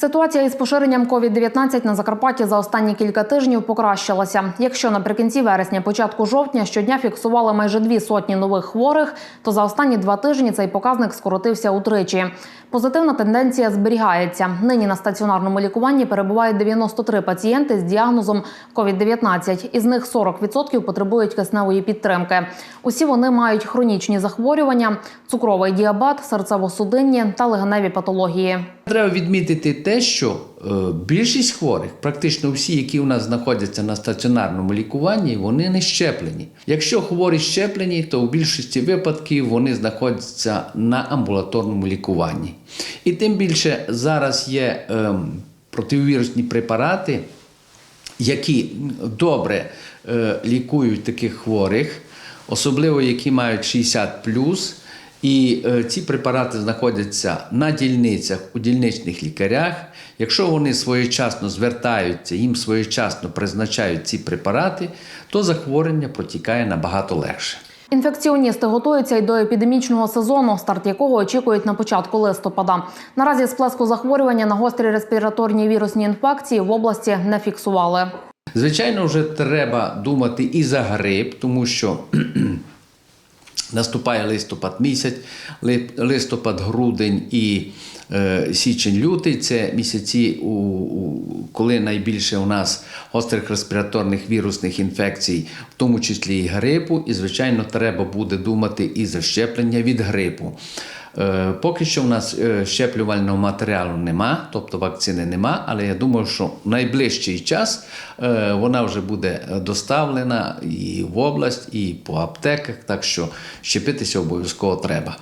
Ситуація із поширенням COVID-19 на Закарпатті за останні кілька тижнів покращилася. Якщо наприкінці вересня, початку жовтня щодня фіксували майже дві сотні нових хворих, то за останні два тижні цей показник скоротився утричі. Позитивна тенденція зберігається. Нині на стаціонарному лікуванні перебувають 93 пацієнти з діагнозом COVID-19. Із них 40% потребують кисневої підтримки. Усі вони мають хронічні захворювання, цукровий діабет, серцево-судинні та легеневі патології. Треба відмітити те, що е, більшість хворих, практично всі, які у нас знаходяться на стаціонарному лікуванні, вони не щеплені. Якщо хворі щеплені, то в більшості випадків вони знаходяться на амбулаторному лікуванні. І тим більше зараз є ем, противірусні препарати, які добре е, лікують таких хворих, особливо які мають 60 І е, ці препарати знаходяться на дільницях у дільничних лікарях. Якщо вони своєчасно звертаються, їм своєчасно призначають ці препарати, то захворювання протікає набагато легше. Інфекціоністи готуються й до епідемічного сезону, старт якого очікують на початку листопада. Наразі сплеску захворювання на гострі респіраторні вірусні інфекції в області не фіксували. Звичайно, вже треба думати і за грип, тому що наступає листопад місяць, ли- листопад, грудень і е, січень-лютий це місяці, у, у, коли найбільше у нас гострих респіраторних вірусних інфекцій, в тому числі і грипу. І, звичайно, треба буде думати і за щеплення від грипу. Е, Поки що в нас е, щеплювального матеріалу нема, тобто вакцини нема, але я думаю, що в найближчий час е, вона вже буде доставлена і в область, і по аптеках, так що щепитися обов'язково треба.